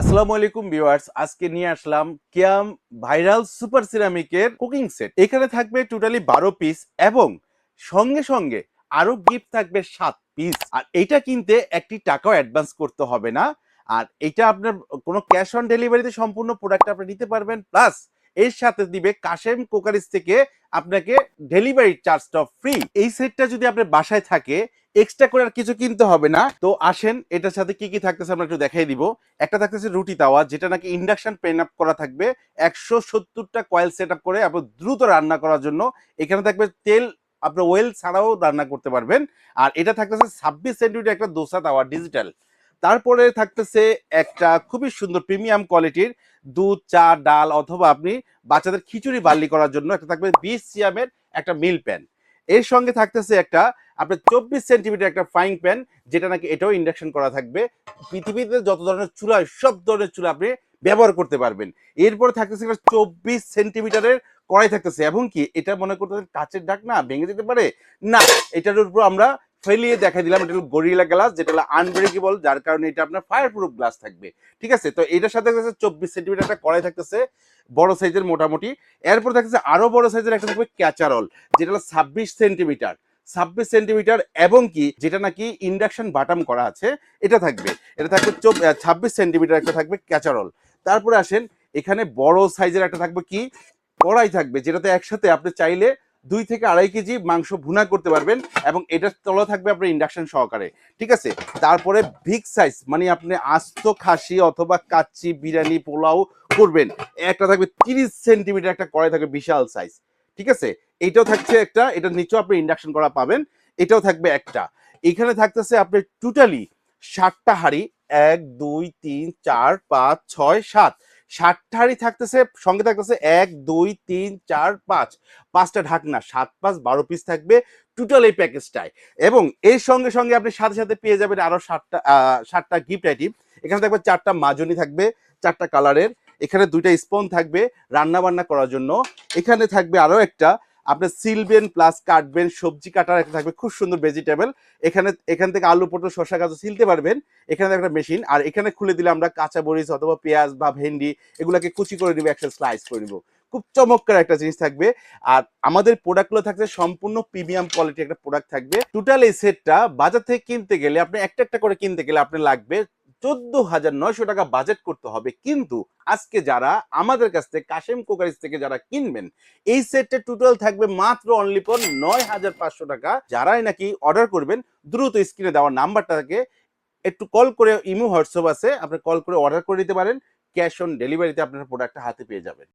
আসসালামু আলাইকুম ভিউয়ার্স, আজকে নিয়ে আসলাম কিয়াম ভাইরাল সুপার সিরামিকের কুকিং সেট। এখানে থাকবে টোটালি বারো পিস এবং সঙ্গে সঙ্গে আরও গিফট থাকবে সাত পিস আর এটা কিনতে একটি টাকাও অ্যাডভান্স করতে হবে না। আর এটা আপনার কোনো ক্যাশ অন ডেলিভারিতে সম্পূর্ণ প্রোডাক্ট আপনি নিতে পারবেন। প্লাস এর সাথে দিবে কাশেম কোকারিজ থেকে আপনাকে ডেলিভারি চার্জটা ফ্রি এই সেটটা যদি আপনার বাসায় থাকে এক্সট্রা করে আর কিছু কিনতে হবে না। তো আসেন, এটার সাথে কি কি থাকতেছে আমরা একটু দেখাই দিব। একটা থাকতেছে রুটি তাওয়া, যেটা নাকি ইন্ডাকশন পেন আপ করা থাকবে। একশো সত্তরটা কয়েল সেট আপ করে আপনি দ্রুত রান্না করার জন্য। এখানে থাকবে তেল আপনার ওয়েল ছাড়াও রান্না করতে পারবেন। আর এটা থাকতেছে ছাব্বিশ সেন্টিমিটার একটা দোসা তাওয়া ডিজিটাল তারপরে থাকতেছে একটা খুবই সুন্দর প্রিমিয়াম কোয়ালিটির দুধ, চা, ডাল অথবা আপনি বাচ্চাদের খিচুড়ি বার্লি করার জন্য একটা থাকবে বিশ সিয়ামের একটা মিল প্যান এর সঙ্গে থাকতেছে একটা আপনার চব্বিশ সেন্টিমিটার একটা ফ্রাইং প্যান যেটা নাকি এটাও ইন্ডাকশন করা থাকবে। পৃথিবীতে যত ধরনের চুলা, সব ধরনের চুলা আপনি ব্যবহার করতে পারবেন। এরপরে থাকতেছে একটা চব্বিশ সেন্টিমিটারের কড়াই থাকতেছে। এবং কি, এটা মনে করতে কাচের ডাক না ভেঙে যেতে পারে? না, এটার উপর আমরা ফেলিয়ে দেখা দিলাম, এটা হলো গরিলা গ্লাস যেটা হলো আনব্রেকেবল যার কারণে এটা আপনার ফায়ার প্রুফ গ্লাস থাকবে। ঠিক আছে? তো এটার সাথে থাকতেছে চব্বিশ সেন্টিমিটার একটা কড়াই থাকতেছে, বড় সাইজের মোটামুটি। এরপর থাকতেছে আরও বড় সাইজের একটা থাকবে ক্যাচারল যেটা হলো ছাব্বিশ সেন্টিমিটার ছাব্বিশ সেন্টিমিটার এবং কি, যেটা নাকি ইন্ডাকশন বাটাম করা আছে, এটা থাকবে। এটা থাকবে ছাব্বিশ সেন্টিমিটার একটা থাকবে ক্যাচারল তারপরে আসেন, এখানে বড় সাইজের একটা থাকবে কি, কড়াই থাকবে, যেটাতে একসাথে আপনি চাইলে দুই থেকে আড়াই কেজি মাংস ভুনা করতে পারবেন এবং এটার তলা থাকবে আপনার ইন্ডাকশন সহকারে। ঠিক আছে? তারপরে বিগ সাইজ মানে আপনি আস্ত খাসি অথবা কাচ্চি, বিরিয়ানি, পোলাও করবেন। একটা থাকবে তিরিশ সেন্টিমিটার একটা কড়াই থাকবে বিশাল সাইজ ঠিক আছে? এটাও থাকছে একটা এটার নিচেও আপনি ইন্ডাকশন করা পাবেন। এটাও থাকবে একটা। এখানে থাকতেছে আপনি টোটালি ষাটটা হাড়ি। এক, দুই, তিন, চার, পাঁচ, ছয়, সাত। ষাটটা হাড়ি থাকতেছে, সঙ্গে থাকতেছে এক, দুই, তিন, চার, পাঁচ। পাঁচটা ঢাকনা, সাত পাঁচ, বারো পিস থাকবে টোটাল এই প্যাকেজটায় এবং এর সঙ্গে সঙ্গে আপনি সাথে সাথে পেয়ে যাবেন আরও সাতটা সাতটা গিফট আইটেম এখানে থাকবে চারটা মাজনি থাকবে, চারটা কালারের এখানে দুইটা স্পন থাকবে রান্না বান্না করার জন্য। এখানে থাকবে আরও একটা আপনি সিলবেন প্লাস কাটবেন সবজি কাটার একটা থাকবে, খুব সুন্দর ভেজিটেবল এখানে, এখান থেকে আলু, পটল, শসা গাছ সিলতে পারবেন। এখানে একটা মেশিন আর এখানে খুলে দিলে আমরা কাঁচা মরিচ অথবা পেঁয়াজ বা ভেন্ডি এগুলাকে কুচি করে দিব একটা স্লাইস করে দিব খুব চমৎকার একটা জিনিস থাকবে। আর আমাদের প্রোডাক্টগুলো থাকছে সম্পূর্ণ প্রিমিয়াম কোয়ালিটি একটা প্রোডাক্ট থাকবে। টোটাল এই সেটটা বাজার থেকে কিনতে গেলে, আপনি একটা একটা করে কিনতে গেলে আপনার লাগবে চোদ্দ হাজার নয়শো টাকা বাজেট করতে হবে। কিন্তু আজকে যারা আমাদের কাছ থেকে, কাশেম কোকারিজ থেকে যারা কিনবেন, এই সেটটা টোটাল থাকবে মাত্র অনলি পর নয় হাজার পাঁচশো টাকা। যারাই নাকি অর্ডার করবেন, দ্রুত স্ক্রিনে দেওয়া নাম্বারটাকে একটু কল করে, ইমো হোয়াটসঅ্যাপ আছে, আপনি কল করে অর্ডার করে দিতে পারেন। ক্যাশ অন ডেলিভারিতে আপনার প্রোডাক্টটা হাতে পেয়ে যাবেন।